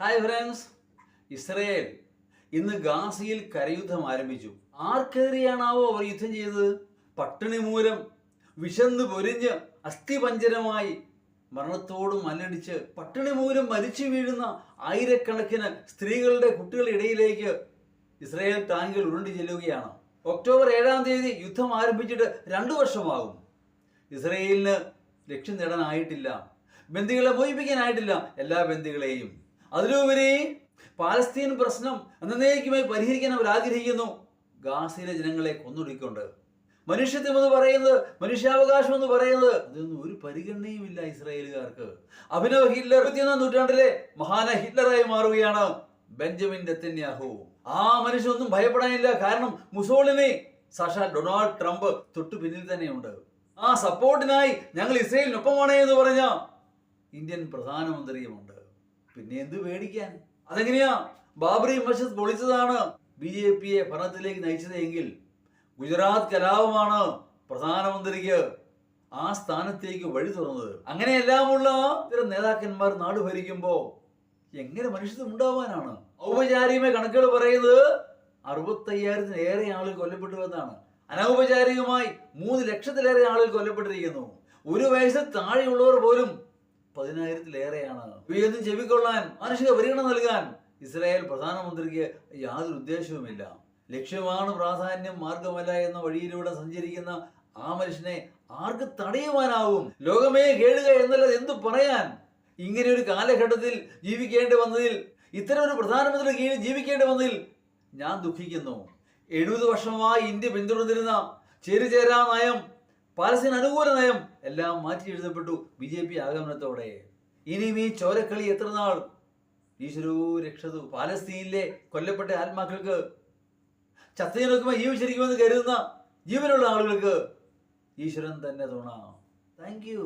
Hi friends Israel ഇന്ന് ഗാസയിൽ കരയുദ്ധം ആരംഭിച്ചു. ആർക്കെതിരെയാണാവോ അവർ യുദ്ധം ചെയ്തത്? പട്ടിണി മൂലം വിശന്ന് പൊരിഞ്ഞ് അസ്ഥിപഞ്ചരമായി മരണത്തോട് മല്ലടിച്ച് പട്ടിണി മൂലം മരിച്ചു വീഴുന്ന ആയിരക്കണക്കിന് സ്ത്രീകളുടെ കുട്ടികളുടെ ഇടയിലേക്ക് ഇസ്രായേൽ ടാങ്കുകൾ ഉരുണ്ടു ചെല്ലുകയാണ്. ഒക്ടോബർ ഏഴാം തീയതി യുദ്ധം ആരംഭിച്ചിട്ട് രണ്ടു വർഷമാകും. ഇസ്രയേലിന് ലക്ഷ്യം നേടാനായിട്ടില്ല. ബന്ദികളെ മോചിപ്പിക്കാനായിട്ടില്ല എല്ലാ ബന്ദികളെയും. അതിലുപരി പാലസ്തീൻ പ്രശ്നം എന്നേക്കുമായി പരിഹരിക്കാൻ അവർ ആഗ്രഹിക്കുന്നു. ഗാസയിലെ ജനങ്ങളെ കൊന്നൊടുക്കൊണ്ട് മനുഷ്യത്വം എന്ന് പറയുന്നത് മനുഷ്യാവകാശം എന്ന് പറയുന്നത് അതൊന്നും ഒരു പരിഗണനയുമില്ല ഇസ്രായേലുകാർക്ക്. അഭിനവ് ഹിറ്റ്ലർ ഇരുപത്തിയൊന്നാം നൂറ്റാണ്ടിലെ മഹാന ഹിറ്റ്ലറായി മാറുകയാണ് ബെഞ്ചമിൻ നെത്തന്യാഹു. ആ മനുഷ്യനൊന്നും ഭയപ്പെടാനില്ല. കാരണം മുസോളിനി സാക്ഷാ ഡൊണാൾഡ് ട്രംപ് തൊട്ടു പിന്നിൽ തന്നെയുണ്ട്. ആ സപ്പോർട്ടിനായി ഞങ്ങൾ ഇസ്രയേലിനൊപ്പമാണ് എന്ന് പറഞ്ഞ ഇന്ത്യൻ പ്രധാനമന്ത്രിയുമുണ്ട്. പിന്നെ എന്ത് പേടിക്കാൻ? അതെങ്ങനെയാ? ബാബറി മസ്ജിദ് പൊളിച്ചതാണ്. ബി ജെ പിയെ ഭരണത്തിലേക്ക് നയിച്ചതെങ്കിൽ ഗുജറാത്ത് കലാപമാണ് പ്രധാനമന്ത്രിക്ക് ആ സ്ഥാനത്തേക്ക് വഴി തുറന്നത്. അങ്ങനെയെല്ലാമുള്ള ഇത്തരം നേതാക്കന്മാർ നാട് ഭരിക്കുമ്പോ എങ്ങനെ മനുഷ്യത്വം ഉണ്ടാവാനാണ്? ഔപചാരികമായ കണക്കുകൾ പറയുന്നത് അറുപത്തയ്യായിരത്തിലേറെ ആളുകൾ കൊല്ലപ്പെട്ടു എന്നാണ്. അനൗപചാരികമായി മൂന്ന് ലക്ഷത്തിലേറെ ആളുകൾ കൊല്ലപ്പെട്ടിരിക്കുന്നു. ഒരു വയസ്സിൽ താഴെയുള്ളവർ പോലും പതിനായിരത്തിലേറെയാണ്. ഇവയൊന്നും ചെവിക്കൊള്ളാൻ മാനുഷിക പരിഗണന നൽകാൻ ഇസ്രായേൽ പ്രധാനമന്ത്രിക്ക് യാതൊരു ഉദ്ദേശവുമില്ല. ലക്ഷ്യമാണ് പ്രാധാന്യം മാർഗമല്ല എന്ന വഴിയിലൂടെ സഞ്ചരിക്കുന്ന ആ മനുഷ്യനെ ആർക്ക് തടയുവാനാവും? ലോകമേ കേടുക എന്നല്ലത് എന്തു പറയാൻ? ഇങ്ങനെ ഒരു കാലഘട്ടത്തിൽ ജീവിക്കേണ്ടി വന്നതിൽ ഇത്തരം ഒരു പ്രധാനമന്ത്രി കീഴിൽ ജീവിക്കേണ്ടി വന്നതിൽ ഞാൻ ദുഃഖിക്കുന്നു. എഴുപത് വർഷമായി ഇന്ത്യ പിന്തുടർന്നിരുന്ന ചേരുചേരാ നയം പാലസ്തീൻ അനുകൂല നയം. എല്ലാം മാറ്റി എഴുതപ്പെട്ടു ബി ജെ പി ആഗമനത്തോടെ. ഇനിയും ഈ ചോരക്കളി എത്ര നാൾ? ഈശ്വരൂ രക്ഷതു. പാലസ്തീനിലെ കൊല്ലപ്പെട്ട ആത്മാക്കൾക്ക് ചത്തയിനൊക്കെ ജീവിച്ചിരിക്കുമെന്ന് കരുതുന്ന ജീവനുള്ള ആളുകൾക്ക് ഈശ്വരൻ തന്നെ തോണാം താങ്ക് യു.